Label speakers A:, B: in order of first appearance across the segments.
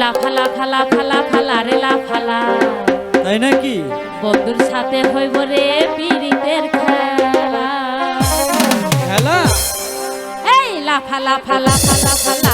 A: লাফালা ফালা ফালা ফালা রে লাফালা
B: তাই নাকি?
A: বন্ধুর সাথে হইব রে পীড়িতের খেলা ফালা ফালা ফালা ফালা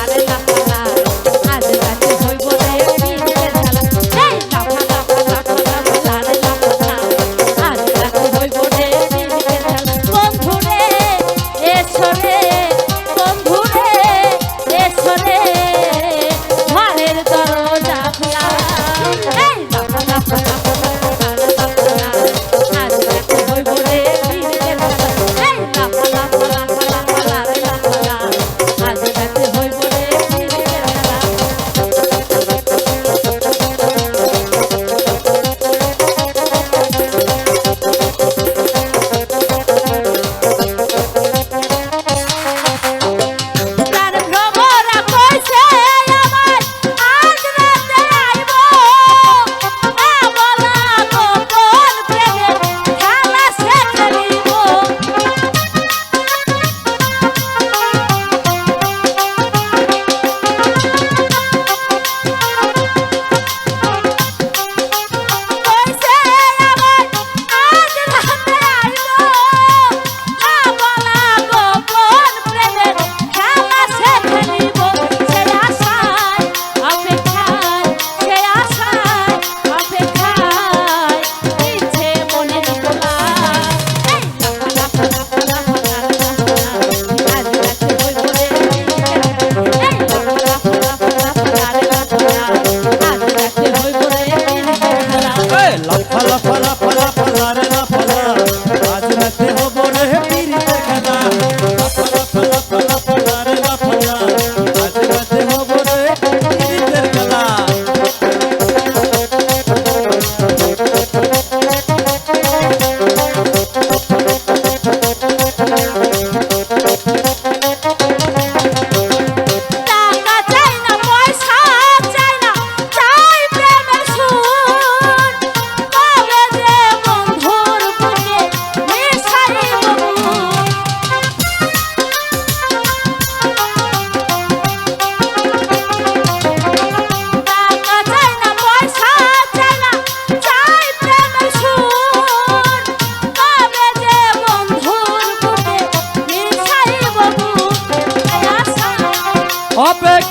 B: topic.